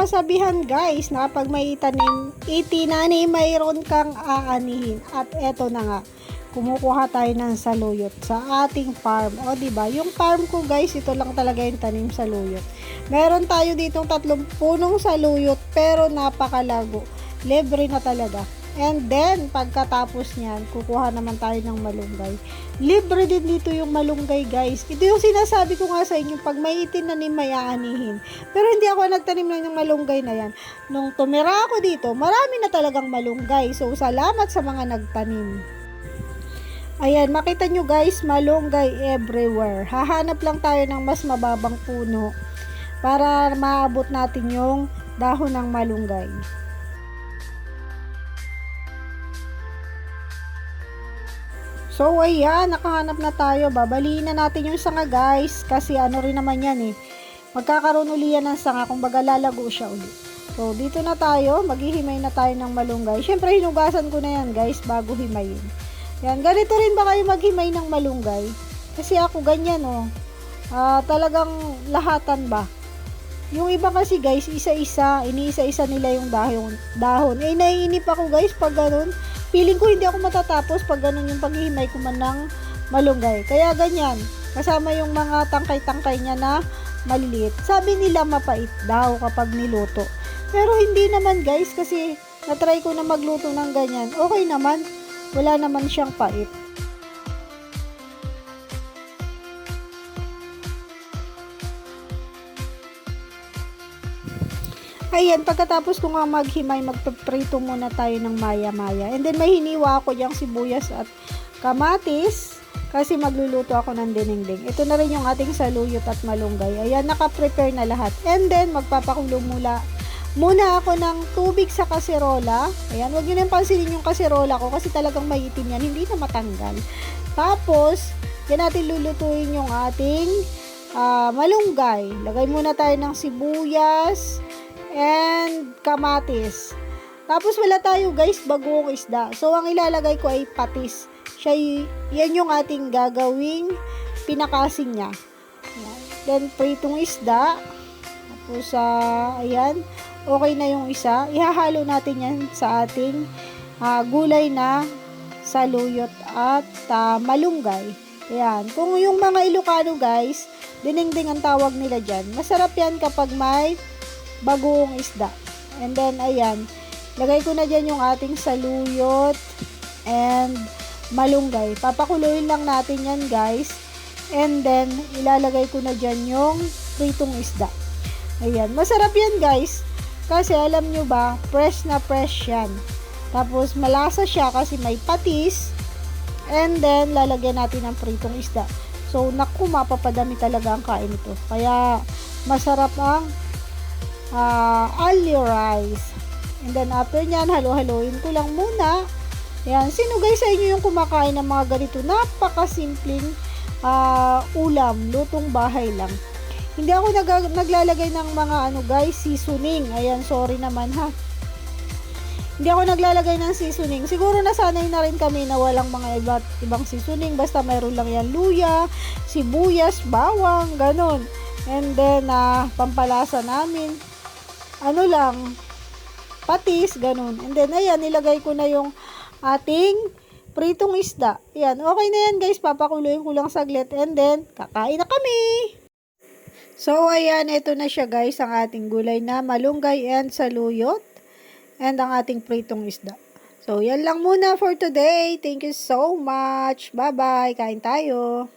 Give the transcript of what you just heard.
kasabihan guys na pag may itanim, itinani mayroon kang aanihin. At eto na nga, kumukuha tayo ng saluyot sa ating farm. O di ba? Yung farm ko guys, ito lang talaga yung tanim saluyot. Meron tayo ditong tatlong punong saluyot pero napakalago. Libre na talaga. And then, pagkatapos niyan, kukuha naman tayo ng malunggay. Libre din dito yung malunggay, guys. Ito yung sinasabi ko nga sa inyo, pag may itinanim, may aanihin. Pero hindi ako nagtanim lang ng malunggay na yan. Nung tumira ako dito, marami na talagang malunggay. So, salamat sa mga nagtanim. Ayan, makita nyo guys, malunggay everywhere. Hahanap lang tayo ng mas mababang puno para maabot natin yung dahon ng malunggay. So, ayan, nakahanap na tayo. Babaliin na natin yung sanga, guys. Kasi ano rin naman yan eh. Magkakaroon uli yan ng sanga. Kung baga lalago siya uli. So, dito na tayo. Maghihimay na tayo ng malunggay. Siyempre, hinugasan ko na yan, guys, bago himayin. Yan, ganito rin ba kayo maghimay ng malunggay? Kasi ako ganyan, oh. Ah, talagang lahatan ba? Yung iba kasi guys, isa-isa, iniisa-isa nila yung dahon. dahon. Eh, naiinip ako guys pag ganun. Feeling ko hindi ako matatapos pag ganun yung paghihimay ko man ng malunggay. Kaya ganyan, kasama yung mga tangkay-tangkay niya na maliliit. Sabi nila mapait daw kapag niluto. Pero hindi naman guys kasi natry ko na magluto ng ganyan. Okay naman, wala naman siyang pait. Ayan, pagkatapos ko nga maghimay, magpaprito muna tayo ng maya-maya. And then may hiniwa ako yung sibuyas at kamatis kasi magluluto ako ng dinengdeng. Ito na rin yung ating saluyot at malunggay. Ayan, naka-prepare na lahat. And then, magpapakulo mula muna ako ng tubig sa kaserola. Ayan, wag niyo nang pansinin yung kaserola ko kasi talagang maitim yan. Hindi na matanggal. Tapos, yan natin lulutuin yung ating ah, malunggay. Lagay muna tayo ng sibuyas, and kamatis. Tapos wala tayo guys, bagong isda. So ang ilalagay ko ay patis. Siya, yan yung ating gagawing pinakasin niya. Then pritong isda. Tapos uh, ayan, okay na yung isa. Ihahalo natin yan sa ating ah, gulay na saluyot at ah, malunggay. Ayan. Kung yung mga Ilocano guys, dinengdeng ang tawag nila dyan. Masarap yan kapag may bagoong isda. And then, ayan, lagay ko na dyan yung ating saluyot and malunggay. Papakuluin lang natin yan, guys. And then, ilalagay ko na dyan yung pritong isda. Ayan, masarap yan, guys. Kasi, alam nyo ba, fresh na fresh yan. Tapos, malasa siya kasi may patis. And then, lalagyan natin ng pritong isda. So, naku, mapapadami talaga ang kain ito. Kaya, masarap ang uh, alio rice. And then after nyan, halo-haloin ko lang muna. Yan, sino guys sa inyo yung kumakain ng mga ganito? Napakasimpleng uh, ulam, lutong bahay lang. Hindi ako nag- naglalagay ng mga ano guys, seasoning. Ayan, sorry naman ha. Hindi ako naglalagay ng seasoning. Siguro nasanay na rin kami na walang mga iba't ibang seasoning. Basta mayroon lang yan luya, sibuyas, bawang, ganun. And then, uh, pampalasa namin ano lang, patis, ganun. And then, ayan, nilagay ko na yung ating pritong isda. Ayan, okay na yan guys, papakuluin ko lang saglit. And then, kakain na kami! So, ayan, ito na siya guys, ang ating gulay na malunggay and saluyot. And ang ating pritong isda. So, yan lang muna for today. Thank you so much. Bye-bye. Kain tayo.